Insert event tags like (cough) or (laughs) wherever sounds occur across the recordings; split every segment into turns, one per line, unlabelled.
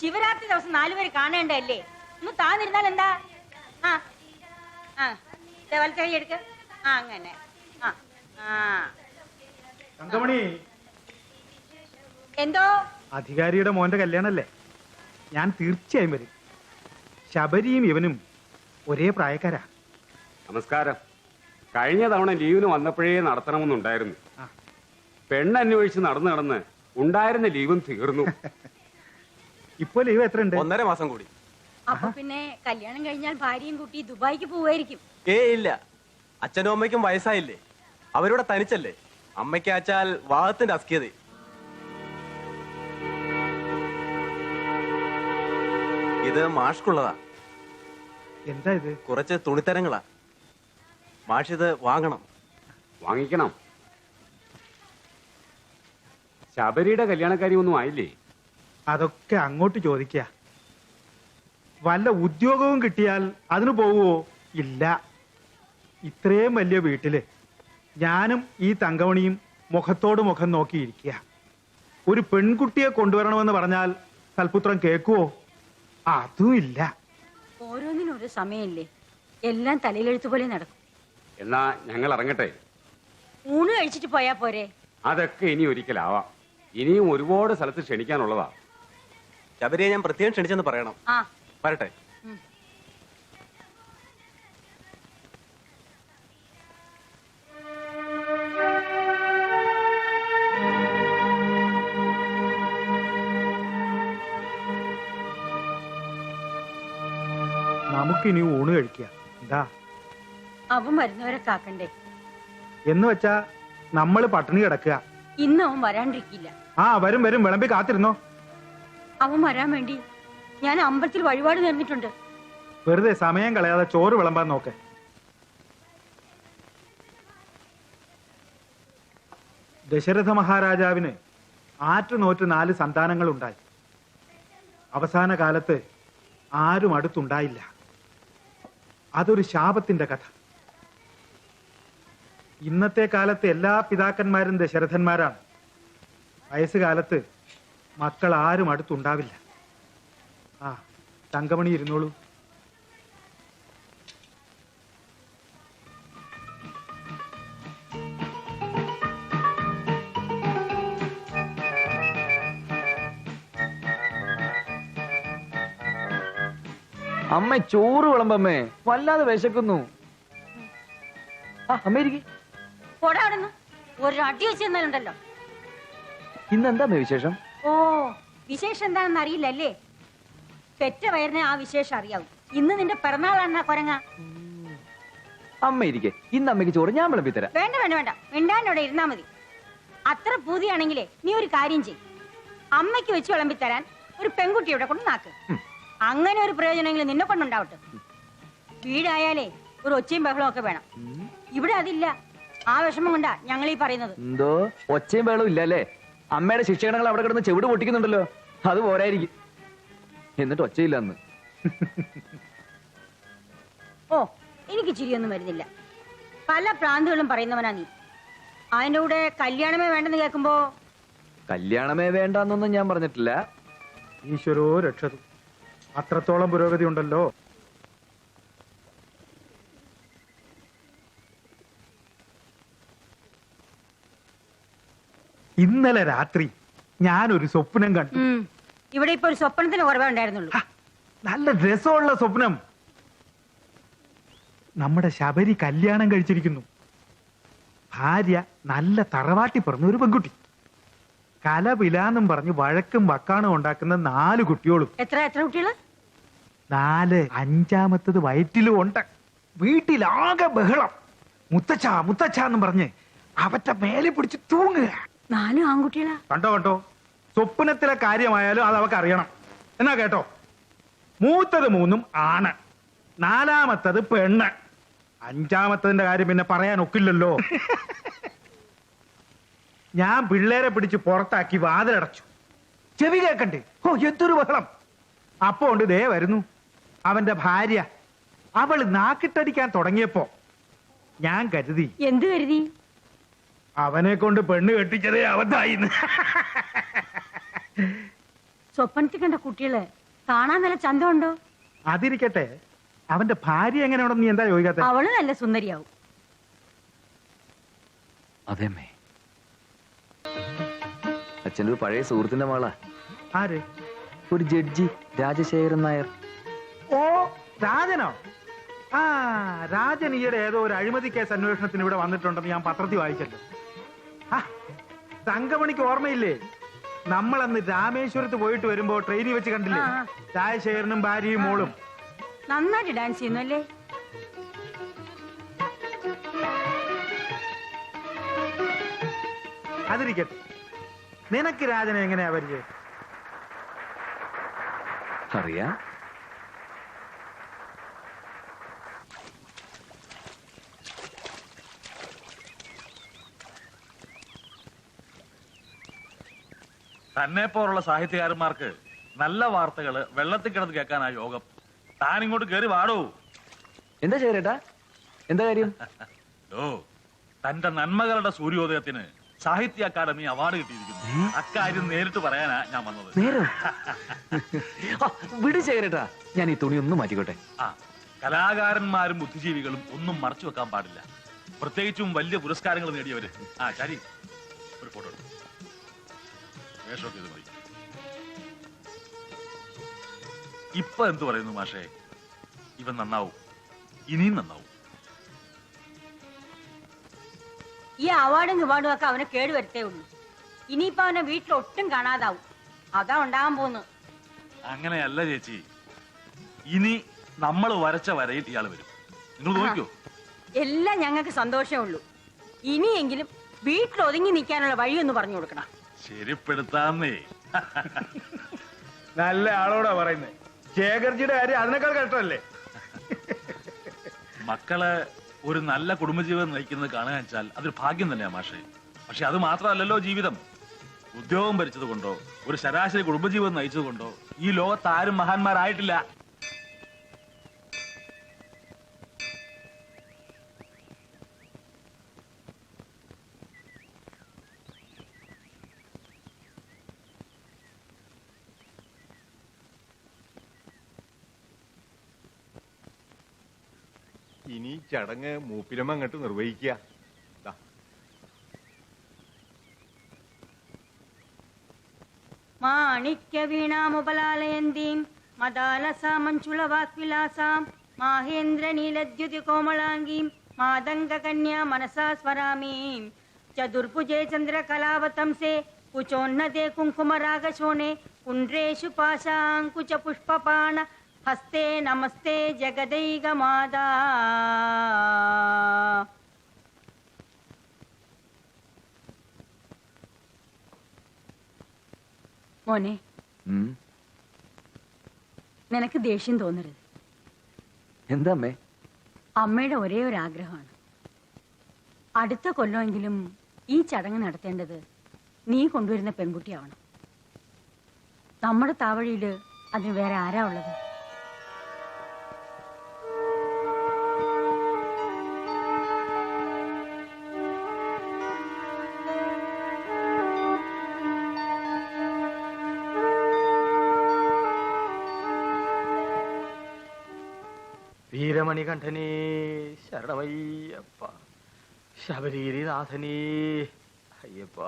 ശിവരാത്രി ദിവസം നാലുപേര് കാണേണ്ടല്ലേ ഒന്ന് താന്നിരുന്നാൽ എന്താ? ആ ആ. വലത്തെ കൈ എടുക്ക. ആ അങ്ങനെ. ആ ആ.
തങ്കമണി
എന്തോ?
അധികാരിയുടെ മോന്റെ കല്യാണല്ലേ? ഞാൻ തീർച്ചയായും വരും. ശബരിയും ഇവനും ഒരേ പ്രായക്കാരാ.
നമസ്കാരം. കഴിഞ്ഞ തവണ ലീവിന് വന്നപ്പോഴേ നടത്തണമെന്നുണ്ടായിരുന്നു. പെണ്ണന്വേഷിച്ച് നടന്നു നടന്ന് ഉണ്ടായിരുന്ന ലീവും തീർന്നു. (laughs)
ഇപ്പൊ ലീവ് എത്ര ഉണ്ട്
ഒന്നര മാസം കൂടി.
അപ്പൊ പിന്നെ കല്യാണം കഴിഞ്ഞാൽ ഭാര്യയും കുട്ടി ദുബായിക്ക് പോവായിരിക്കും
ഏ ഇല്ല. അച്ഛനും അമ്മയ്ക്കും വയസ്സായില്ലേ? അവരോട് തനിച്ചല്ലേ? അമ്മയ്ക്ക് അച്ചാൽ വാഹത്തിന്റെ അസ്കിയത് ഇത് മാഷ്കുള്ളതാ
എന്താ ഇത്?
കുറച്ച് തുണിത്തരങ്ങളാ. മാഷ് ഇത് വാങ്ങണം.
വാങ്ങിക്കണം. ശബരിയുടെ കല്യാണക്കാരി ഒന്നും ആയില്ലേ?
അതൊക്കെ അങ്ങോട്ട് ചോദിക്ക. വല്ല ഉദ്യോഗവും കിട്ടിയാൽ അതിന് പോവുമോ ഇല്ല. ഇത്രയും വലിയ വീട്ടിൽ ഞാനും ഈ തങ്കമണിയും മുഖത്തോട് മുഖം നോക്കിയിരിക്കുക ഒരു പെൺകുട്ടിയെ കൊണ്ടുവരണമെന്ന് പറഞ്ഞാൽ കൽപുത്രം കേൾക്കുവോ? അതും ഇല്ല.
ഓരോന്നിനും ഒരു സമയമില്ലേ? എല്ലാം തലയിലെഴുത്ത് പോലെ നടക്കും.
എന്നാ ഞങ്ങൾ ഇറങ്ങട്ടെ?
ഊണ് കഴിച്ചിട്ട് പോയാ പോരെ?
അതൊക്കെ ഇനി ഒരിക്കലാവാം. ഇനിയും ഒരുപാട് സ്ഥലത്ത് ക്ഷണിക്കാനുള്ളതാ.
ശബരിയെ ഞാൻ പ്രത്യേകം ക്ഷണിച്ചെന്ന് പറയണം.
ആ.
വരട്ടെ.
നമുക്കിനി ഊണ് കഴിക്കുക എന്താ?
അവൻ വരുന്നവരെ കാക്കണ്ടേ?
എന്ന് വെച്ചാ നമ്മൾ പട്ടിണി കിടക്കുക.
ഇന്ന് അവൻ വരാണ്ടിരിക്കില്ല.
ആ വരും വരും. വിളമ്പി കാത്തിരുന്നോ?
അവൻ വരാൻ വേണ്ടി ഞാൻ അമ്പലത്തിൽ വഴിപാട് നേർന്നിട്ടുണ്ട്.
വെറുതെ സമയം കളയാതെ ചോറ് വിളമ്പാൻ നോക്ക്. ദശരഥ മഹാരാജാവിന് ആറ്റുനോറ്റ് നാല് സന്താനങ്ങൾ ഉണ്ടായി അവസാന കാലത്ത് ആരും അടുത്തുണ്ടായില്ല. അതൊരു ശാപത്തിന്റെ കഥ. ഇന്നത്തെ കാലത്ത് എല്ലാ പിതാക്കന്മാരും ദശരഥന്മാരാണ്. വയസ്സുകാലത്ത് മക്കൾ ആരും അടുത്തുണ്ടാവില്ല. ആ തങ്കമണി ഇരുന്നോളൂ.
അമ്മ ചോറ് വിളമ്പമ്മേ വല്ലാതെ വിശക്കുന്നു. ഒരടി അമ്മേരിക്ക്.
ഇന്നെന്താ ഒരു അടി വെച്ച് തന്നാലുണ്ടല്ലോ.
ഇന്ന് എന്താ വിശേഷം?
ഓ വിശേഷം എന്താണെന്ന് അറിയില്ലല്ലേ? പെറ്റ വയറിനെ ആ വിശേഷം അറിയാവും. ഇന്ന് നിന്റെ പിറന്നാളാണ് കൊരങ്ങ.
അമ്മ ഇരിക്കെ. ഇന്ന് അമ്മയ്ക്ക് ചോറ് ഞാൻ വിളമ്പി തരാം
വേണ്ട വേണ്ട വേണ്ട. മിണ്ടാനോടെ ഇരുന്നാ മതി. അത്ര പൂതിയാണെങ്കിലേ നീ ഒരു കാര്യം ചെയ് അമ്മയ്ക്ക് വെച്ച് വിളമ്പി തരാൻ ഒരു പെൺകുട്ടിയുടെ കൊണ്ട് നാക്ക്. അങ്ങനെ ഒരു പ്രയോജനമെങ്കിലും നിന്നെ കൊണ്ടുണ്ടാവട്ടെ. വീടായാലേ ഒരു ഒച്ചയും ബഹളവും ഒക്കെ വേണം. ഇവിടെ അതില്ല. ആ വിഷമം കൊണ്ടാ ഞങ്ങൾ ഈ പറയുന്നത്.
എന്തോ? ഒച്ചയും ബഹളവും ഇല്ല അല്ലേ? അമ്മയുടെ ശിക്ഷകണങ്ങൾ അവിടെ കിടന്ന് ചെവിട് പൊട്ടിക്കുന്നുണ്ടല്ലോ. അത് പോരായിരിക്കും. എന്നിട്ട് ഒച്ചയില്ല അന്ന്.
ഓ എനിക്ക് ചിരിയൊന്നും വരുന്നില്ല. പല പ്രാന്തുകളും പറയുന്നവനാ നീ. അതിന്റെ കൂടെ കല്യാണമേ വേണ്ടെന്ന് കേൾക്കുമ്പോ
കല്യാണമേ വേണ്ടെന്നൊന്നും ഞാൻ പറഞ്ഞിട്ടില്ല.
ഈശ്വരോ രക്ഷതു അത്രത്തോളം പുരോഗതി ഉണ്ടല്ലോ ഇന്നലെ രാത്രി ഞാനൊരു സ്വപ്നം കണ്ടു.
ഉം, ഇവിടെ ഇപ്പൊ ഒരു സ്വപ്നത്തിന് കുറവേ ഉണ്ടായിരുന്നുള്ളൂ.
ഹ, നല്ല രസമുള്ള സ്വപ്നം. നമ്മുടെ ശബരി കല്യാണം കഴിച്ചിരിക്കുന്നു. ഭാര്യ നല്ല തറവാട്ടി പറഞ്ഞ ഒരു പെൺകുട്ടി. കലപിലാന്നും പറഞ്ഞ് വഴക്കും വക്കാണും ഉണ്ടാക്കുന്ന നാല് കുട്ടികളും.
എത്ര എത്ര കുട്ടികൾ?
നാല് അഞ്ചാമത്തത് വയറ്റിലും ഉണ്ട്. വീട്ടിലാകെ ബഹളം. മുത്തച്ഛ മുത്തച്ഛ എന്നും പറഞ്ഞ് അവറ്റ മേലെ പിടിച്ച് തൂങ്ങുക
നാലും ആൺകുട്ടികളാ.
കണ്ടോ കണ്ടോ? സ്വപ്നത്തിലെ കാര്യമായാലും അത് അവക്ക് അറിയണം. എന്നാ കേട്ടോ? മൂത്തത് മൂന്നും ആണ്. നാലാമത്തത് പെണ്ണ്. അഞ്ചാമത്തതിന്റെ കാര്യം പിന്നെ പറയാൻ ഒക്കില്ലല്ലോ. ഞാൻ പിള്ളേരെ പിടിച്ച് പുറത്താക്കി വാതിലടച്ചു. ചെവി കേക്കണ്ടേ? ഓ എന്തൊരു ബഹളം. അപ്പോ ഉണ്ട് ദേ വരുന്നു. അവന്റെ ഭാര്യ. അവൾ നാക്കിട്ടടിക്കാൻ തുടങ്ങിയപ്പോ ഞാൻ കരുതി.
എന്ത് കരുതി?
അവനെ കൊണ്ട് പെണ്ണ് കെട്ടിച്ചതേ അവധായി
സ്വപ്നത്തിൽ കണ്ട കുട്ടികളെ കാണാൻ നല്ല ചന്തമുണ്ടോ?
അതിരിക്കട്ടെ. അവന്റെ ഭാര്യ എങ്ങനെയാണെന്ന് നീ എന്താ ചോദിക്കാത്ത?
അവൾ നല്ല സുന്ദരിയാവും.
അതേമേ അച്ഛന്റെ ഒരു പഴയ സുഹൃത്തിന്റെ മാളാ
ആര്?
ഒരു ജഡ്ജി രാജശേഖരൻ നായർ.
ഓ രാജനോ? ആ രാജൻ ഈയിടെ ഏതോ ഒരു അഴിമതി കേസ് അന്വേഷണത്തിന് ഇവിടെ വന്നിട്ടുണ്ടെന്ന് ഞാൻ പത്രത്തിൽ വായിച്ചല്ലോ. ആ തങ്കമണിക്ക് ഓർമ്മയില്ലേ? നമ്മൾ അന്ന് രാമേശ്വരത്ത് പോയിട്ട് വരുമ്പോ ട്രെയിനിൽ വെച്ച് കണ്ടില്ലേ?
ആ, ആ.
രാജശേഖരനും ഭാര്യയും മോളും.
നന്നായിട്ട് ഡാൻസ് ചെയ്യുന്നല്ലേ?
അതിരിക്കട്ടെ. നിനക്ക് രാജനെ എങ്ങനെയാ പരിചയം?
അറിയാം.
തന്നെ പോലുള്ള സാഹിത്യകാരന്മാർക്ക് നല്ല വാർത്തകൾ വെള്ളത്തിൽ കിടന്ന് കേൾക്കാനാ യോഗം. താൻ ഇങ്ങോട്ട് കയറി വാടൂ.
എന്താ ചേരേട്ടാ എന്താ കാര്യം? (laughs)
ഓ തന്റെ നന്മകളുടെ സൂര്യോദയത്തിന് സാഹിത്യ അക്കാദമി അവാർഡ് കിട്ടിയിരിക്കുന്നു. അക്കാര്യം നേരിട്ട് പറയാനാ ഞാൻ വന്നത്. (laughs)
വിട് ചേരട്ടാ ഞാൻ ഈ തുണി ഒന്ന് മാറ്റിക്കോട്ടെ.
ആ കലാകാരന്മാരും ബുദ്ധിജീവികളും ഒന്നും മറച്ചു വെക്കാൻ പാടില്ല. പ്രത്യേകിച്ചും വലിയ പുരസ്കാരങ്ങൾ നേടിയവര്. ആ ശരി. ഒരു ഫോട്ടോ വേഷമൊക്കെ ഇത് മതി ഇപ്പൊ എന്തു പറയുന്നു മാഷേ? ഇവൻ നന്നാവും. ഇനിയും നന്നാവും.
ഈ അവാർഡും ഇവാർഡും ഒക്കെ അവനെ കേടുവരുത്തേ ഉള്ളൂ. ഇനിയിപ്പോ അവനെ വീട്ടിൽ ഒട്ടും കാണാതാവും. അതാ ഉണ്ടാകാൻ പോന്നു
അങ്ങനെയല്ല ചേച്ചി. ഇനി നമ്മൾ വരച്ച വരയിൽ ഇയാൾ വരും. നിങ്ങൾ നോക്കിയോ?
എല്ലാം ഞങ്ങൾക്ക് സന്തോഷമേ ഉള്ളൂ. ഇനിയെങ്കിലും വീട്ടിൽ ഒതുങ്ങി നിൽക്കാനുള്ള വഴിയൊന്ന് പറഞ്ഞു കൊടുക്കണം.
ശരിപ്പെടുത്താന്നേ
നല്ല ആളോടാ പറയുന്നത് ശേഖർജിയുടെ കാര്യം അതിനേക്കാൾ കഷ്ടമല്ലേ
മക്കൾ ഒരു നല്ല കുടുംബജീവിതം നയിക്കുന്നത് കാണുക വെച്ചാൽ അതൊരു ഭാഗ്യം തന്നെയാ മാഷെ. പക്ഷെ അത് മാത്രമല്ലല്ലോ ജീവിതം. ഉദ്യോഗം ഭരിച്ചത് കൊണ്ടോ ഒരു ശരാശരി കുടുംബജീവിതം നയിച്ചത് കൊണ്ടോ ഈ ലോകത്ത് ആരും മഹാന്മാരായിട്ടില്ല.
ഇനി ചടങ്ങ് മൂപ്പിലമ്മ അങ്ങോട്ട് നിർവഹിക്കുക.
മാണിക്യ വീണാമുപലാലയന്തീം മദാലസാ മഞ്ജുള വാക്വിലാസാം മാഹേന്ദ്ര നീലദ്യുതി കോമളാംഗീം മാതംഗകന്യാ മനസാ സ്വരാമീം. ചതുർഭുജേ ചന്ദ്രകലാവതംസേ കുചോന്നതേ കുങ്കുമരാഗശോണേ കുണ്ട്രേഷു പാശാങ്കുച പുഷ്പപാണ ഹസ്തേ നമസ്തേ ജഗദൈക മാതാ മോനെ. നിനക്ക് ദേഷ്യം തോന്നരുത്.
എന്താ അമ്മേ
അമ്മയുടെ ഒരേ ഒരു ആഗ്രഹമാണ്. അടുത്ത കൊല്ലമെങ്കിലും ഈ ചടങ്ങ് നടത്തേണ്ടത് നീ കൊണ്ടുവരുന്ന പെൺകുട്ടിയാവണം. നമ്മുടെ താവഴിയിൽ അതിന് വേറെ ആരാ ഉള്ളത്?
വീരമണികണ്ഠനേ ശരണമയ്യപ്പ. ശബരീരിനാഥനേ അയ്യപ്പ.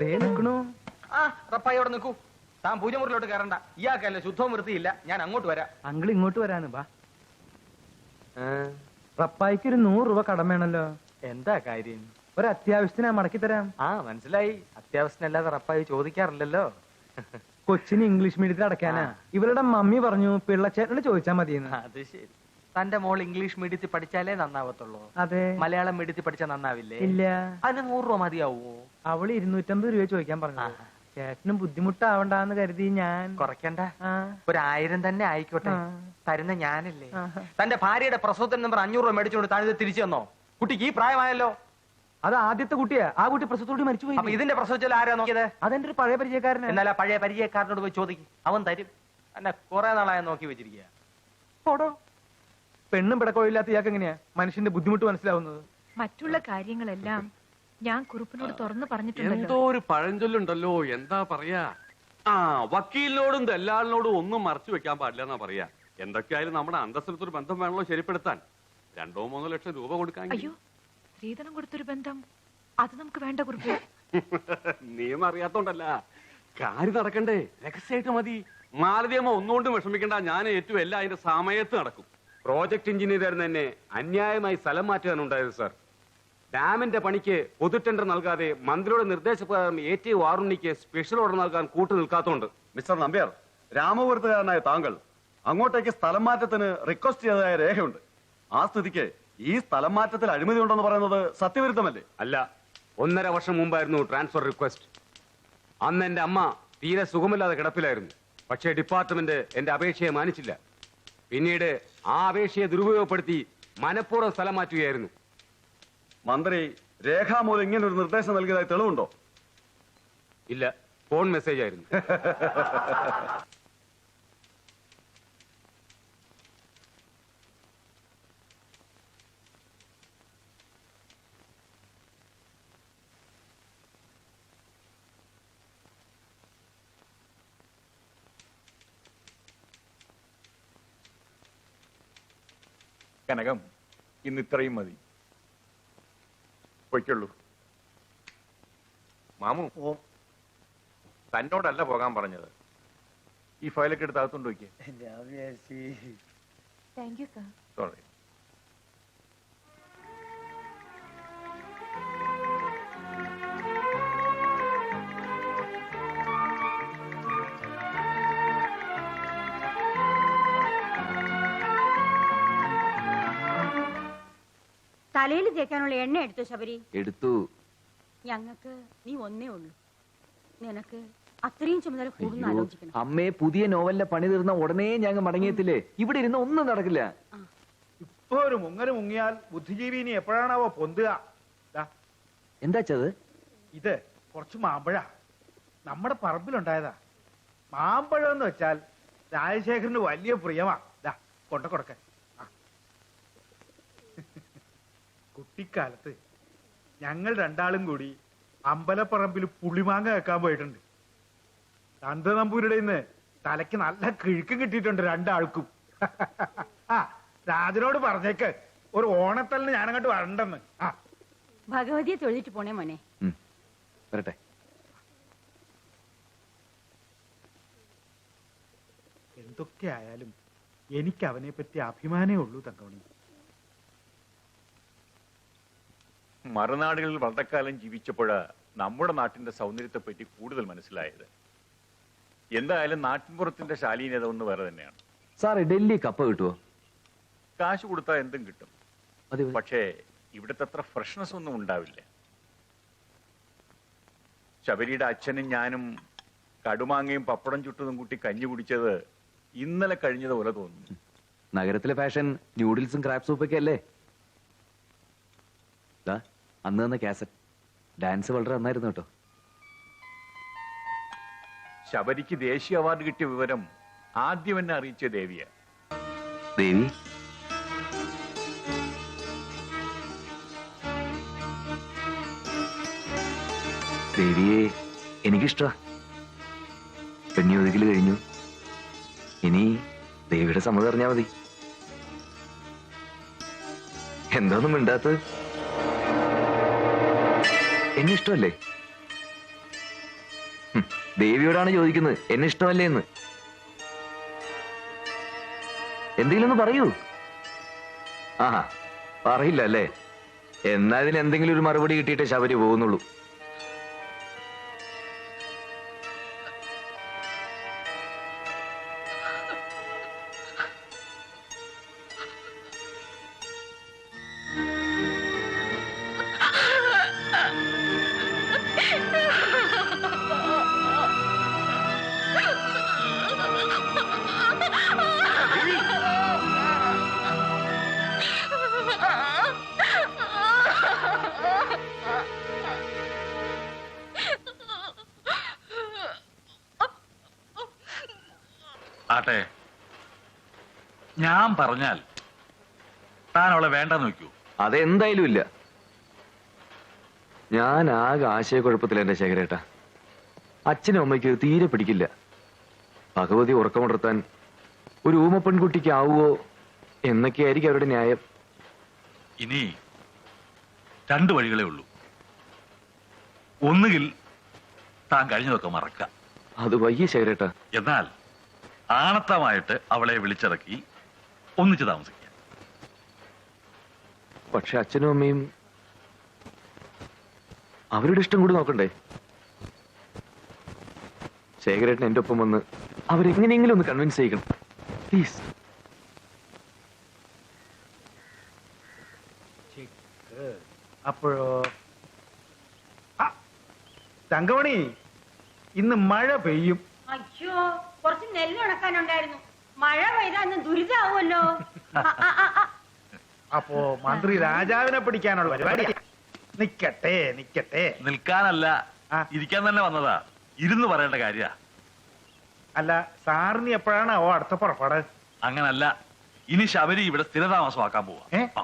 ദേ നിക്കണു ആ റപ്പായി അവിടെ നിൽക്കൂ. താൻ പൂജമുറിലോട്ട് കയറണ്ട. ഇയാൾക്കല്ല ശുദ്ധവും വൃത്തിയില്ല. ഞാൻ അങ്ങോട്ട് വരാം.
അങ്കിൾ ഇങ്ങോട്ട് വരാണ് ബാ റപ്പായിക്ക് ഒരു നൂറ് രൂപ കടമയാണല്ലോ
എന്താ കാര്യം?
ഒരു അത്യാവശ്യത്തിന് മടക്കി തരാം.
ആ മനസ്സിലായി. അത്യാവശ്യത്തിനല്ലാതെ റപ്പായി ചോദിക്കാറില്ലല്ലോ.
കൊച്ചിന് ഇംഗ്ലീഷ് മീഡിയത്തിൽ അടക്കാനാ. ഇവരുടെ മമ്മി പറഞ്ഞു പിള്ളച്ചേട്ടനോട് ചോദിച്ചാ മതിയെന്ന്.
അത് ശരി. തന്റെ മോൾ ഇംഗ്ലീഷ് മീഡിയത്തിൽ പഠിച്ചാലേ നന്നാവത്തുള്ളൂ.
അതെ.
മലയാളം മീഡിയത്തിൽ പഠിച്ചാൽ നന്നാവില്ലേ?
ഇല്ല.
അതിന് നൂറ് രൂപ മതിയാവോ?
അവൾ ഇരുന്നൂറ്റമ്പത് രൂപ ചോദിക്കാൻ പറഞ്ഞു ചേട്ടനും ബുദ്ധിമുട്ടാവണ്ടെന്ന് കരുതി ഞാൻ.
കുറയ്ക്കണ്ട.
ഒരായിരം
ഒരു ആയിരം തന്നെ ആയിക്കോട്ടെ. തരുന്ന ഞാനല്ലേ. തന്റെ ഭാര്യയുടെ പ്രസവത്തിന് നമ്പർ അഞ്ഞൂറ് രൂപ മേടിച്ചുകൊണ്ട് താഴെ തിരിച്ചു തന്നോ? കുട്ടിക്ക് ഈ പ്രായമായല്ലോ.
അത് ആദ്യത്തെ കുട്ടിയാ. ആ കുട്ടി പ്രസവത്തോട് മരിച്ചു
അപ്പൊ
പോയി
ഇതിന്റെ പ്രസവിച്ചാൽ ആരാ നോക്കിയത്?
അതെന്റെ ഒരു പഴയ പരിചയക്കാരൻ
എന്നാൽ ആ പഴയ പരിചയക്കാരനോട് പോയി ചോദിക്കും. അവൻ തരും. എന്നെ കുറെ നാളായി നോക്കി വെച്ചിരിക്കുക
പോടോ. പെണ്ണും പിടക്കോയില്ലാത്ത ഇയാൾക്ക് എങ്ങനെയാ? മനുഷ്യന്റെ ബുദ്ധിമുട്ട് മനസ്സിലാവുന്നത്.
മറ്റുള്ള കാര്യങ്ങളെല്ലാം ഞാൻ കുറുപ്പിനോട് തുറന്നു പറഞ്ഞിട്ടുണ്ട്
എന്തോ ഒരു പഴഞ്ചൊല്ലുണ്ടല്ലോ. എന്താ പറയാ? ആ വക്കീലിനോടും ദല്ലാളിനോടും ഒന്നും മറച്ചു വെക്കാൻ പാടില്ല എന്നാ പറയാ. എന്തൊക്കെയായാലും നമ്മുടെ അന്തസ്സിനത്തൊരു ബന്ധം വേണമല്ലോ ശരിപ്പെടുത്താൻ. രണ്ടോ മൂന്നോ ലക്ഷം രൂപ കൊടുക്കാൻ
അയ്യോ സ്ത്രീധനം കൊടുത്തൊരു ബന്ധം. അത് നമുക്ക് വേണ്ട കുറിപ്പ് (laughs)
നിയമം അറിയാത്തോണ്ടല്ല. കാര്യം നടക്കണ്ടേ. രഹസ്യമായിട്ട് മതി. മാലതിയമ്മ ഒന്നുകൊണ്ടും വിഷമിക്കണ്ട. ഞാൻ ഏറ്റവും എല്ലാം അതിന്റെ സമയത്ത് നടക്കും. പ്രോജക്ട് എഞ്ചിനീയർ തന്നെ അന്യായമായി സ്ഥലം മാറ്റാനുണ്ടായത് സാർ ഡാമിന്റെ പണിക്ക് പൊതു ടെൻഡർ നൽകാതെ മന്ത്രിയുടെ നിർദ്ദേശപ്രകാരം എ ടി വാറുണ്ണിക്ക് സ്പെഷ്യൽ ഓർഡർ നൽകാൻ കൂട്ടു നിൽക്കാത്തോണ്ട്.
മിസ്റ്റർ നമ്പ്യാർ രാമപുരത്തുകാരനായ താങ്കൾ അങ്ങോട്ടേക്ക് സ്ഥലം മാറ്റത്തിന് റിക്വസ്റ്റ് ചെയ്തതായ രേഖയുണ്ട്. ആ സ്ഥിതിക്ക് ഈ സ്ഥലം മാറ്റത്തിൽ അഴിമതി ഉണ്ടെന്ന് പറയുന്നത് സത്യവിരുദ്ധമല്ലേ?
അല്ല ഒന്നര വർഷം മുമ്പായിരുന്നു ട്രാൻസ്ഫർ റിക്വസ്റ്റ് അന്ന് എന്റെ അമ്മ തീരെ സുഖമില്ലാതെ കിടപ്പിലായിരുന്നു. പക്ഷേ ഡിപ്പാർട്ട്മെന്റ് എന്റെ അപേക്ഷയെ മാനിച്ചില്ല. പിന്നീട് ആ അപേക്ഷയെ ദുരുപയോഗപ്പെടുത്തി മനഃപൂർവം സ്ഥലം മാറ്റുകയായിരുന്നു.
മന്ത്രി രേഖാമൂലം ഇങ്ങനെ ഒരു നിർദ്ദേശം നൽകിയതായി തെളിവുണ്ടോ?
ഇല്ല ഫോൺ മെസ്സേജ് ആയിരുന്നു. (laughs)
കനകം. ഇന്ന് ഇത്രയും മതി. പൊയ്ക്കുള്ളൂ. മാമു തന്നോടല്ല പോകാൻ പറഞ്ഞത്. ഈ ഫയലൊക്കെ എടുത്ത് അകത്തുണ്ട് വയ്ക്കേ.
താങ്ക് യു സാർ
സോറി
തേക്കാനുള്ള എണ്ണ എടുത്തു ശബരി?
എടുത്തു.
ഞങ്ങക്ക് നീ ഒന്നേ ഉള്ളൂ. നിനക്ക് അത്രയും ചുമതല
അമ്മേ
ആലോചിക്കണം.
അമ്മയെ പുതിയ നോവലിന്റെ പണി തീർന്ന ഉടനെ ഞങ്ങൾ മടങ്ങിയെത്തില്ലേ? ഇവിടെ ഇരുന്ന് ഒന്നും നടക്കില്ല.
ഇപ്പൊ ഒരു മുങ്ങര മുങ്ങിയാൽ ബുദ്ധിജീവി ഇനി എപ്പോഴാണാവോ പൊന്തുക? ദാ,
എന്താച്ചത്
ഇത് കുറച്ച് മാമ്പഴ. നമ്മുടെ പറമ്പിലുണ്ടായതാ. മാമ്പഴം എന്ന് വെച്ചാൽ രാജശേഖരന് വലിയ പ്രിയമാ. ദാ കൊണ്ട കൊടുക്ക ആ. കുട്ടിക്കാലത്ത് ഞങ്ങൾ രണ്ടാളും കൂടി അമ്പലപ്പറമ്പിൽ പുളിമാങ്ങ വെക്കാൻ പോയിട്ടുണ്ട്. നന്ദനമ്പൂരുടെ ഇന്ന് തലയ്ക്ക് നല്ല കിഴുക്ക് കിട്ടിയിട്ടുണ്ട് രണ്ടാൾക്കും. ആ രാജനോട് പറഞ്ഞേക്ക് ഒരു ഓണത്തലിന് ഞാനങ്ങോട്ട് വരണ്ടെന്ന്. ആ.
ഭഗവതിയെ തൊഴിലിട്ട് പോണേ മോനെ.
വരട്ടെ.
എന്തൊക്കെ ആയാലും എനിക്ക് അവനെ പറ്റി അഭിമാനേ ഉള്ളൂ തങ്കമണി.
മറുനാടുകളിൽ വളരെക്കാലം ജീവിച്ചപ്പോൾ നമ്മുടെ നാട്ടിന്റെ സൗന്ദര്യത്തെ പറ്റി കൂടുതൽ മനസ്സിലായത്. എന്തായാലും നാട്ടിൻപുറത്തിന്റെ ശാലീനത ഒന്ന് വേറെ തന്നെയാണ്.
സാറേ ഡൽഹി കപ്പ കിട്ടുമോ
കാശ് കൊടുത്താൽ എന്തും കിട്ടും. പക്ഷേ ഇവിടുത്തെ അത്ര ഫ്രഷ്നെസ് ഒന്നും ഉണ്ടാവില്ല. ശബരിയുടെ അച്ഛനും ഞാനും കടുമാങ്ങയും പപ്പടം ചുട്ടതും കൂട്ടി കഞ്ഞി കുടിച്ചത് ഇന്നലെ കഴിഞ്ഞതുപോലെ തോന്നുന്നു.
നഗരത്തിലെ ഫാഷൻ ന്യൂഡിൽസും ക്രാബ് സൂപ്പൊക്കെ അല്ലേ? അന്ന് തന്ന കാസറ്റ് ഡാൻസ് വളരെ നന്നായിരുന്നു കേട്ടോ.
ശബരിക്ക് ദേശീയ അവാർഡ് കിട്ടിയ വിവരം ആദ്യം എന്നെ അറിയിച്ച ദേവിയ.
ദേവി? ദേവിയെ എനിക്കിഷ്ട. പെണ്ണി ഒതുക്കൽ കഴിഞ്ഞു. ഇനി ദേവിയുടെ സമ്മതം അറിഞ്ഞാ മതി. എന്താന്നും മിണ്ടാത്തത്? എന്നെ ഇഷ്ടമല്ലേ? ദേവിയോടാണ് ചോദിക്കുന്നത്. എന്നെ ഇഷ്ടമല്ലേ എന്ന്. എന്തെങ്കിലും ഒന്ന് പറയൂ. ആഹാ പറയില്ല അല്ലേ? എന്നാ ഇതിന് എന്തെങ്കിലും ഒരു മറുപടി കിട്ടിയിട്ടേ ശബരി പോകുന്നുള്ളൂ.
ആട്ടെ ഞാൻ പറഞ്ഞാൽ താൻ അവളെ വേണ്ടെന്ന് വെക്കൂ
അതെന്തായാലും ഇല്ല. ഞാൻ ആകെ ആശയക്കുഴപ്പത്തിൽ എന്റെ ശേഖരേട്ട. അച്ഛനും അമ്മയ്ക്ക് തീരെ പിടിക്കില്ല. ഭഗവതി ഉറക്കമുണർത്താൻ ഒരു ഊമ പെൺകുട്ടിക്ക് ആവുമോ എന്നൊക്കെയായിരിക്കും അവരുടെ ന്യായം.
ഇനി രണ്ട് വഴികളേ ഉള്ളൂ. ഒന്നുകിൽ താൻ കഴിഞ്ഞതൊക്കെ മറക്കാം
അത് വയ്യ ശേഖരേട്ട.
എന്നാൽ ആണത്തമായിട്ട് അവളെ വിളിച്ചിറക്കി ഒന്നിച്ച് താമസിക്കുക
പക്ഷെ അച്ഛനും അമ്മയും അവരുടെ ഇഷ്ടം കൂടി നോക്കണ്ടേ? ശേഖരേട്ടൻ എന്റെ ഒപ്പം വന്ന് അവരെങ്ങനെയെങ്കിലും ഒന്ന് കൺവിൻസ് ചെയ്യണം പ്ലീസ്
അപ്പോഴോ? തങ്കമണി ഇന്ന് മഴ പെയ്യും.
അയ്യോ. കുറച്ച് നെല്ല് ഉണക്കാനുണ്ടായിരുന്നു മഴ പെയ്താ അന്ന് ദുരിതാവുമല്ലോ.
അപ്പോ മന്ത്രി രാജാവിനെ പിടിക്കാനുള്ള പരിപാടി. നിക്കട്ടെ നിക്കട്ടെ.
നിൽക്കാനല്ല
ആ.
ഇരിക്കാൻ തന്നെ വന്നതാ. ഇരുന്ന് പറയേണ്ട കാര്യ.
അല്ല സാറിന് എപ്പോഴാണ് ഓ അടുത്ത പുറപ്പാട്?
അങ്ങനല്ല. ഇനി ശബരി ഇവിടെ സ്ഥിരതാമസമാക്കാൻ പോവാ.
ഏ?
ആ.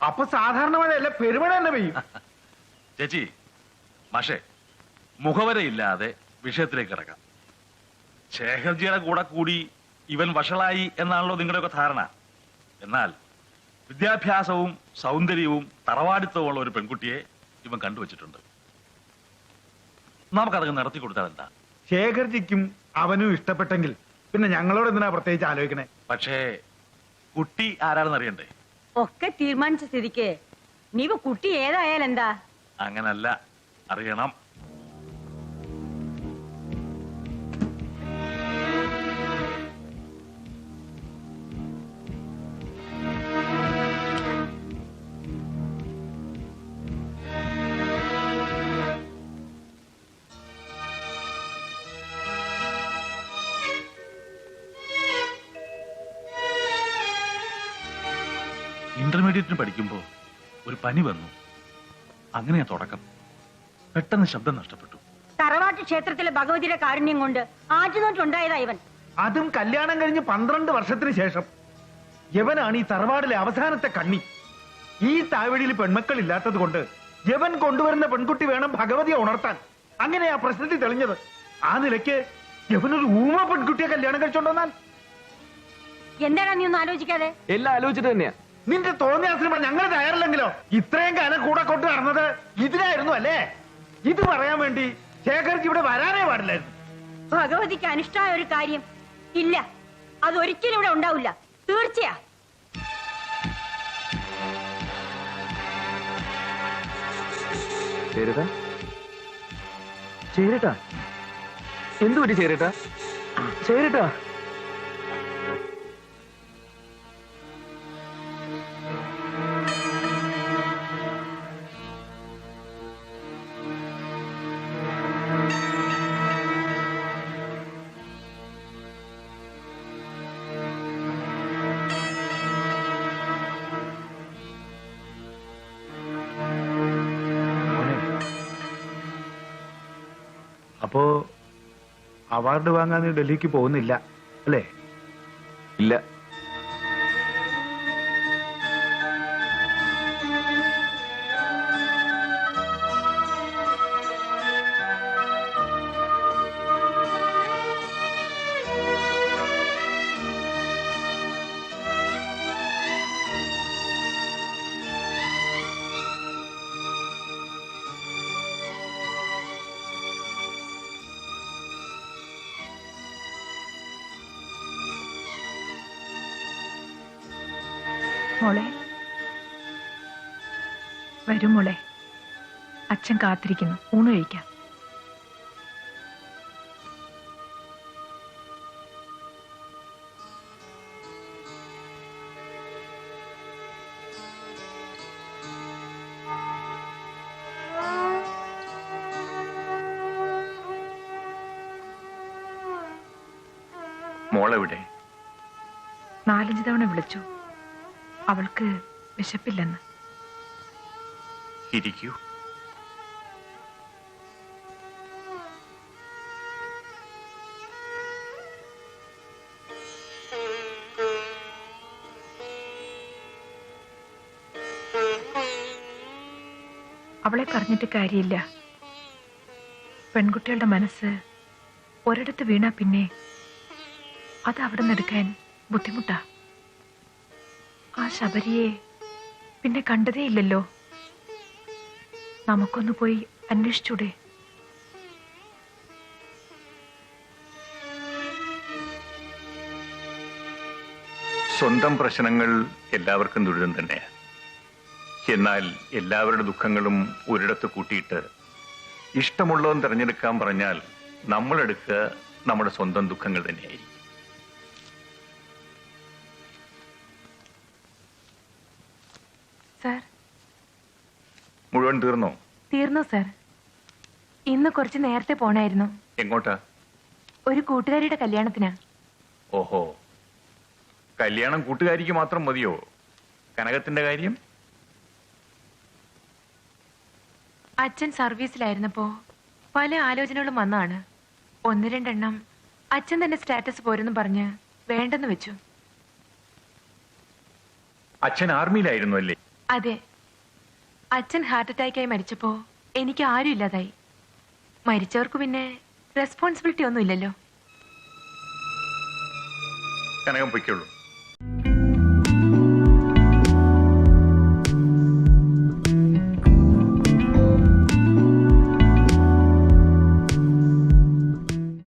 അപ്പൊ സാധാരണ മഴയല്ല? പെരുമഴ തന്നെ പെയ്യും.
ചേച്ചി മാഷേ മുഖവരയില്ലാതെ വിഷയത്തിലേക്ക് കിടക്കാം ശേഖർജിയുടെ കൂടെ കൂടി ഇവൻ വഷളായി എന്നാണല്ലോ നിങ്ങളുടെയൊക്കെ ധാരണ. എന്നാൽ വിദ്യാഭ്യാസവും സൗന്ദര്യവും തറവാടിത്തവുമുള്ള ഒരു പെൺകുട്ടിയെ ഇവൻ കണ്ടുവച്ചിട്ടുണ്ട്. നമുക്കതൊക്കെ നടത്തി കൊടുത്താൽ എന്താ?
ശേഖർജിക്കും അവനും ഇഷ്ടപ്പെട്ടെങ്കിൽ പിന്നെ ഞങ്ങളോട് എന്തിനാ പ്രത്യേകിച്ച് ആലോചിക്കണേ?
പക്ഷേ കുട്ടി ആരാണെന്ന് അറിയണ്ടേ?
ഒക്കെ തീരുമാനിച്ച സ്ഥിതിക്ക്. നീവ് കുട്ടി ഏതായാലും എന്താ
അങ്ങനല്ല. അറിയണം. പഠിക്കുമ്പോൾ ഒരു പനി വന്നു. അങ്ങനെയാ തുടക്കം. പെട്ടെന്ന് ശബ്ദം നഷ്ടപ്പെട്ടു.
തറവാട്ട് ക്ഷേത്രത്തിലെ ഭഗവതിയുടെ കാരുണ്യം കൊണ്ട് ആറ്റുനോട്ടുണ്ടായതാ ഇവൻ.
അതും കല്യാണം കഴിഞ്ഞ് പന്ത്രണ്ട് വർഷത്തിന് ശേഷം. യവനാണ് ഈ തറവാടിലെ അവസാനത്തെ കണ്ണി ഈ താഴ്വഴിയിൽ പെൺമക്കൾ ഇല്ലാത്തത് കൊണ്ട് യവൻ കൊണ്ടുവരുന്ന പെൺകുട്ടി വേണം ഭഗവതിയെ ഉണർത്താൻ. അങ്ങനെ ആ പ്രശ്നത്തിൽ തെളിഞ്ഞത്. ആ നിലയ്ക്ക് യവനൊരു ഊമ പെൺകുട്ടിയെ കല്യാണം കഴിച്ചോണ്ടെന്നാൽ
എന്താണ് നീ ഒന്ന് ആലോചിക്കാതെ?
എല്ലാം ആലോചിച്ചിട്ട് തന്നെയാ.
നിന്റെ തോന്നിയാസിന് ഞങ്ങൾ തയ്യാറില്ലെങ്കിലോ? ഇത്രയും കാലം കൂടെ കൊണ്ട് നടന്നത് ഇതിനായിരുന്നു അല്ലേ? ഇത് പറയാൻ വേണ്ടി ശേഖർജി ഇവിടെ വരാനേ പാടില്ലായിരുന്നു.
ഭഗവതിക്ക് അനിഷ്ടമായ ഒരു കാര്യം ഇല്ല. അത് ഒരിക്കലും ഇവിടെ ഉണ്ടാവില്ല. തീർച്ചയാ.
ചേരട്ടാ ചേരട്ടാ? എന്തുപറ്റി ചേരട്ടാ? ചേരട്ടാ?
അവാർഡ് വാങ്ങാൻ ഡൽഹിക്ക് പോകുന്നില്ല അല്ലേ?
ഇല്ല.
മോളെ. വരും മോളെ. അച്ഛൻ കാത്തിരിക്കുന്നു. ഊണ് കഴിക്കാം.
മോളെവിടെ?
നാലഞ്ച് തവണ വിളിച്ചു. അവൾക്ക് വിശപ്പില്ലെന്ന്.
ഇരിക്കൂ.
അവളെ പറഞ്ഞിട്ട് കാര്യമില്ല. പെൺകുട്ടികളുടെ മനസ്സ് ഒരിടത്ത് വീണാ പിന്നെ അത് അവിടെ നിന്ന് എടുക്കാൻ ബുദ്ധിമുട്ടാ. ആ ശബരിയെ പിന്നെ കണ്ടതേ ഇല്ലല്ലോ നമുക്കൊന്ന് പോയി അന്വേഷിച്ചൂടെ.
സ്വന്തം പ്രശ്നങ്ങൾ എല്ലാവർക്കും ദുരിതം തന്നെയാണ് എന്നാൽ എല്ലാവരുടെ ദുഃഖങ്ങളും ഒരിടത്ത് കൂട്ടിയിട്ട് ഇഷ്ടമുള്ളവൻ തിരഞ്ഞെടുക്കാൻ പറഞ്ഞാൽ നമ്മളെടുക്കുക നമ്മുടെ സ്വന്തം ദുഃഖങ്ങൾ തന്നെയായിരിക്കും. മുഴുവൻ തീർന്നോ?
തീർന്നു സർ. ഇന്ന് കുറച്ച് നേരത്തെ പോണായിരുന്നു.
എങ്ങോട്ടാ?
ഒരു കൂട്ടുകാരിയുടെ കല്യാണത്തിനാ.
ഓഹോ. കല്യാണം കൂട്ടുകാരിക്ക് മാത്രം മതിയോ? കനകത്തിന്റെ കാര്യം?
അച്ഛൻ സർവീസിലായിരുന്നപ്പോ പല ആലോചനകളും വന്നാണ്. ഒന്ന് രണ്ടെണ്ണം അച്ഛൻ തന്നെ സ്റ്റാറ്റസ് പോരെന്ന് പറഞ്ഞ് വേണ്ടെന്ന് വെച്ചു.
അച്ഛൻ ആർമിയിലായിരുന്നു അല്ലേ?
അതെ. അച്ഛൻ ഹാർട്ട് അറ്റാക്കായി മരിച്ചപ്പോ എനിക്ക് ആരും ഇല്ലാതായി. മരിച്ചവർക്ക് പിന്നെ റെസ്പോൺസിബിലിറ്റി ഒന്നും ഇല്ലല്ലോ
കനകം പൊയ്ക്കുള്ളൂ.